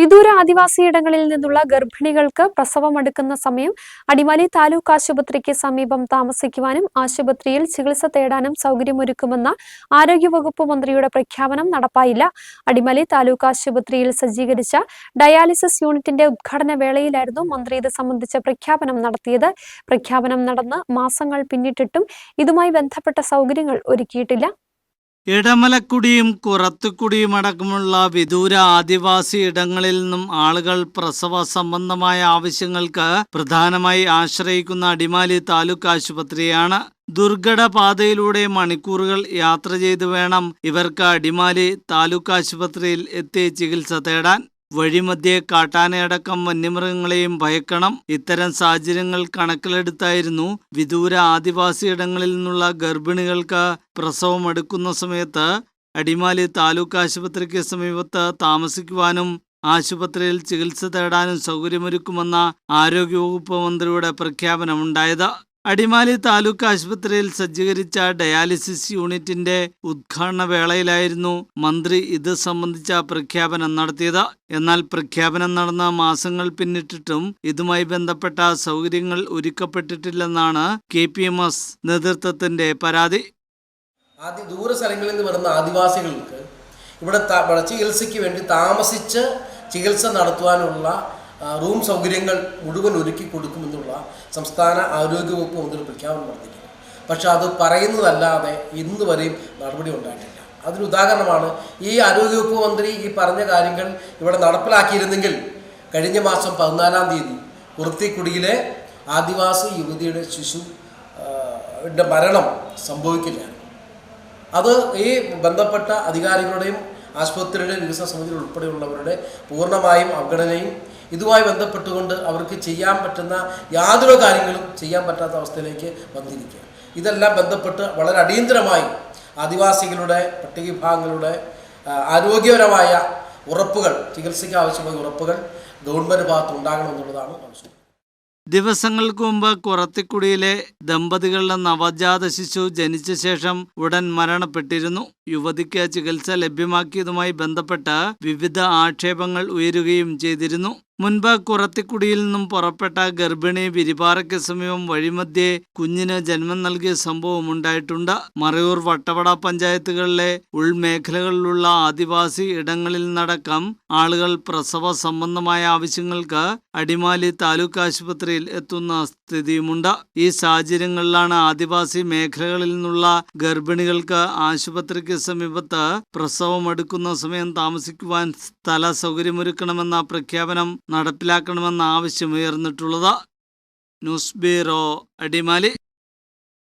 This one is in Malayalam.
വിദൂര ആദിവാസിയിടങ്ങളിൽ നിന്നുള്ള ഗർഭിണികൾക്ക് പ്രസവം എടുക്കുന്ന സമയം അടിമാലി താലൂക്ക് ആശുപത്രിക്ക് സമീപം താമസിക്കുവാനും ആശുപത്രിയിൽ ചികിത്സ തേടാനും സൗകര്യമൊരുക്കുമെന്ന ആരോഗ്യവകുപ്പ് മന്ത്രിയുടെ പ്രഖ്യാപനം നടപ്പായില്ല. അടിമാലി താലൂക്ക് ആശുപത്രിയിൽ സജ്ജീകരിച്ച ഡയാലിസിസ് യൂണിറ്റിന്റെ ഉദ്ഘാടന വേളയിലായിരുന്നു മന്ത്രി ഇത് സംബന്ധിച്ച പ്രഖ്യാപനം നടത്തിയത്. പ്രഖ്യാപനം നടന്ന് മാസങ്ങൾ പിന്നിട്ടിട്ടും ഇതുമായി ബന്ധപ്പെട്ട സൗകര്യങ്ങൾ ഒരുക്കിയിട്ടില്ല. ഇടമലക്കുടിയും കുറത്തുക്കുടിയും അടക്കമുള്ള വിദൂര ആദിവാസി ഇടങ്ങളിൽ നിന്നും ആളുകൾ പ്രസവ സംബന്ധമായ ആവശ്യങ്ങൾക്ക് പ്രധാനമായി ആശ്രയിക്കുന്ന അടിമാലി താലൂക്ക് ആശുപത്രിയാണ്. ദുർഘട പാതയിലൂടെ മണിക്കൂറുകൾ യാത്ര ചെയ്തു വേണം ഇവർക്ക് അടിമാലി താലൂക്ക് ആശുപത്രിയിൽ എത്തി ചികിത്സ തേടാൻ. വഴിമധ്യേ കാട്ടാനയടക്കം വന്യമൃഗങ്ങളെയും ഭയക്കണം. ഇത്തരം സാഹചര്യങ്ങൾ കണക്കിലെടുത്തായിരുന്നു വിദൂര ആദിവാസിയിടങ്ങളിൽ നിന്നുള്ള ഗർഭിണികൾക്ക് പ്രസവം എടുക്കുന്ന സമയത്ത് അടിമാലി താലൂക്ക് ആശുപത്രിക്ക് സമീപത്ത് താമസിക്കുവാനും ആശുപത്രിയിൽ ചികിത്സ തേടാനും സൗകര്യമൊരുക്കുമെന്ന ആരോഗ്യവകുപ്പ് മന്ത്രിയുടെ പ്രഖ്യാപനമുണ്ടായത്. അടിമാലി താലൂക്ക് ആശുപത്രിയിൽ സജ്ജീകരിച്ച ഡയാലിസിസ് യൂണിറ്റിന്റെ ഉദ്ഘാടന വേളയിലായിരുന്നു മന്ത്രി ഇത് സംബന്ധിച്ച പ്രഖ്യാപനം നടത്തിയത്. എന്നാൽ പ്രഖ്യാപനം നടന്ന മാസങ്ങൾ പിന്നിട്ടിട്ടും ഇതുമായി ബന്ധപ്പെട്ട സൗകര്യങ്ങൾ ഒരുക്കപ്പെട്ടിട്ടില്ലെന്നാണ് കെ പി എം എസ് നേതൃത്വത്തിന്റെ പരാതി. ആദ്യ ദൂര സ്ഥലങ്ങളിൽ നിന്ന് വരുന്ന ആദിവാസികൾക്ക് ഇവിടെ ചികിത്സയ്ക്ക് വേണ്ടി താമസിച്ച് ചികിത്സ നടത്തുവാനുള്ള റൂം സൗകര്യങ്ങൾ മുഴുവൻ ഒരുക്കി കൊടുക്കുമെന്നുള്ള സംസ്ഥാന ആരോഗ്യവകുപ്പ് മന്ത്രി പ്രഖ്യാപനം നടത്തിയിട്ടുണ്ട്. പക്ഷേ അത് പറയുന്നതല്ലാതെ ഇന്ന് വരെയും നടപടി ഉണ്ടായിട്ടില്ല. അതിന് ഉദാഹരണമാണ് ഈ ആരോഗ്യവകുപ്പ് മന്ത്രി ഈ പറഞ്ഞ കാര്യങ്ങൾ ഇവിടെ നടപ്പിലാക്കിയിരുന്നെങ്കിൽ കഴിഞ്ഞ മാസം പതിനാലാം തീയതി കുർത്തിക്കുടിയിലെ ആദിവാസി യുവതിയുടെ ശിശു മരണം സംഭവിക്കില്ല അത് ഈ ബന്ധപ്പെട്ട അധികാരികളുടെയും ആശുപത്രിയുടെ വികസന സമിതിയിൽ ഉൾപ്പെടെയുള്ളവരുടെ പൂർണമായും അവഗണനയും ഇതുമായി ബന്ധപ്പെട്ടുകൊണ്ട് അവർക്ക് ചെയ്യാൻ പറ്റുന്ന യാതൊരു കാര്യങ്ങളും ചെയ്യാൻ പറ്റാത്ത അവസ്ഥയിലേക്ക് വന്നിരിക്കുക ഇതെല്ലാം ബന്ധപ്പെട്ട് വളരെ അടിയന്തരമായി ആദിവാസികളുടെ പട്ടികവിഭാഗങ്ങളുടെ വിഭാഗങ്ങളുടെ ആരോഗ്യപരമായ ഉറപ്പുകൾ ചികിത്സയ്ക്ക് ആവശ്യമായ ഉറപ്പുകൾ ഗവൺമെന്റ് ഭാഗത്ത് ഉണ്ടാകണമെന്നുള്ളതാണ് ആവശ്യം. ദിവസങ്ങൾക്ക് മുമ്പ് കുറത്തിക്കുടിയിലെ ദമ്പതികളുടെ നവജാത ശിശു ജനിച്ച ശേഷം ഉടൻ മരണപ്പെട്ടിരുന്നു. യുവതിക്ക് ചികിത്സ ലഭ്യമാക്കിയതുമായി ബന്ധപ്പെട്ട വിവിധ ആക്ഷേപങ്ങൾ ഉയരുകയും ചെയ്തിരുന്നു. മുൻപ് കുറത്തിക്കുടിയിൽ നിന്നും പുറപ്പെട്ട ഗർഭിണി വിരിപാറയ്ക്ക് സമീപം വഴിമധ്യേ കുഞ്ഞിന് ജന്മം നൽകിയ സംഭവം ഉണ്ടായിട്ടുണ്ട്. മറയൂർ വട്ടവട പഞ്ചായത്തുകളിലെ ഉൾമേഖലകളിലുള്ള ആദിവാസി ഇടങ്ങളിൽ നടക്കം ആളുകൾ പ്രസവ സംബന്ധമായ ആവശ്യങ്ങൾക്ക് അടിമാലി താലൂക്ക് ആശുപത്രിയിൽ എത്തുന്ന സ്ഥിതിയുമുണ്ട്. ഈ സാഹചര്യങ്ങളിലാണ് ആദിവാസി മേഖലകളിൽ നിന്നുള്ള ഗർഭിണികൾക്ക് ആശുപത്രിക്ക് സമീപത്ത് പ്രസവം എടുക്കുന്ന സമയം താമസിക്കുവാൻ സ്ഥല സൗകര്യമൊരുക്കണമെന്ന പ്രഖ്യാപനം നടപ്പിലാക്കണമെന്ന ആവശ്യം ഉയർന്നിട്ടുള്ളത്. News bureau Adimali.